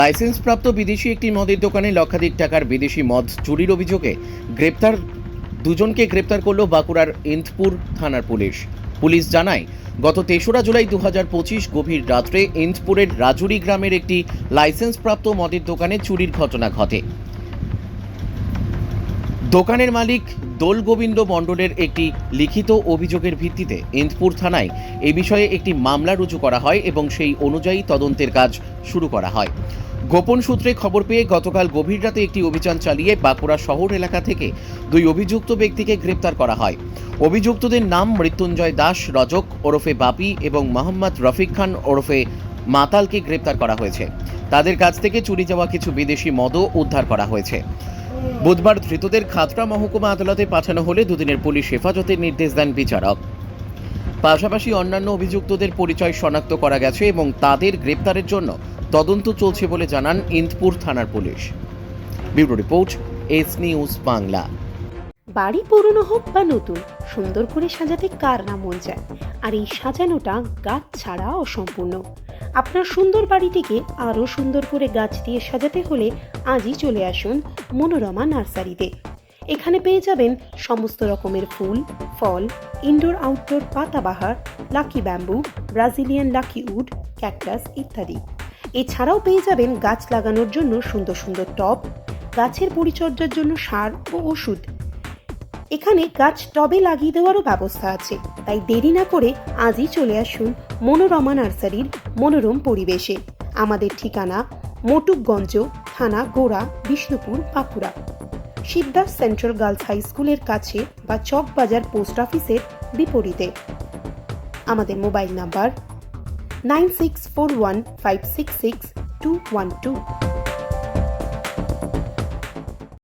লাইসেন্সপ্রাপ্ত বিদেশি একটি মদের দোকানে লক্ষাধিক টাকার বিদেশি মদ চুরির অভিযোগে গ্রেপ্তার, দুজনকে গ্রেপ্তার করল বাঁকুড়ার ইন্দপুর থানার পুলিশ। পুলিশ জানায়, গত তেসরা জুলাই দু হাজার পঁচিশ গভীর রাত্রে ইন্দপুরের রাজুরি গ্রামের একটি লাইসেন্সপ্রাপ্ত মদের দোকানে চুরির ঘটনা ঘটে। দোকানের মালিক দোল গোবিন্দ মণ্ডলের একটি লিখিত অভিযোগের ভিত্তিতে ইন্দপুর থানায় এ বিষয়ে একটি মামলা রুজু করা হয় এবং সেই অনুযায়ী তদন্তের কাজ শুরু করা হয়। গোপন সূত্রে খবর পেয়ে গতকাল গভীর রাতে একটি অভিযান চালিয়ে বাঁকুড়া শহর এলাকা থেকে দুই অভিযুক্ত ব্যক্তিকে গ্রেপ্তার করা হয়। অভিযুক্তদের নাম মৃত্যুঞ্জয় দাস, রজক, ওরফে বাপি এবং মোহাম্মদ রফিক খান ওরফে মাতালকে গ্রেপ্তার করা হয়েছে। তাদের কাছ থেকে চুরি যাওয়া কিছু বিদেশি মদও উদ্ধার করা হয়েছে। বুধবার ধৃতদের খাতড়া মহকুমা আদালতে পাঠানো হলে দুদিনের পুলিশ হেফাজতের নির্দেশ দেন বিচারক। পাশাপাশি অন্যান্য অভিযুক্তদের পরিচয় শনাক্ত করা গেছে এবং তাদের গ্রেপ্তারের জন্য তদন্ত চলছে বলে জানান ইন্দপুর থানার police. Bureau report, S news Bangla. বাড়ি পুরনো হোক বা নতুন, সুন্দর করে সাজাতে কার না মন চায়? আর এই সাজানোটা গাছ ছাড়া অসম্পূর্ণ। আপনার সুন্দর বাড়িটিকে আরও সুন্দর করে গাছ দিয়ে সাজাতে হলে আজই চলে আসুন মনোরমা নার্সারিতে। এখানে পেয়ে যাবেন সমস্ত রকমের ফুল, ফল indoor outdoor পাতাবাহার lucky bamboo Brazilian lucky wood cactus ইত্যাদি। এছাড়াও পেয়ে যাবেন গাছ লাগানোর জন্য সুন্দর সুন্দর টব, গাছের পরিচর্যার জন্য সার ও ওষুধ। এখানে গাছ টবে লাগিয়ে দেওয়ারও ব্যবস্থা আছে, তাই দেরি না করে আজই চলে আসুন মনোরমা নার্সারির মনোরম পরিবেশে। আমাদের ঠিকানা মটুকগঞ্জ, থানা গোড়া, Bishnupur, Bankura. Shibdas central girls high স্কুলের কাছে বা চক বাজার পোস্ট অফিসের বিপরীতে। আমাদের mobile number nine six four one five six six two one two.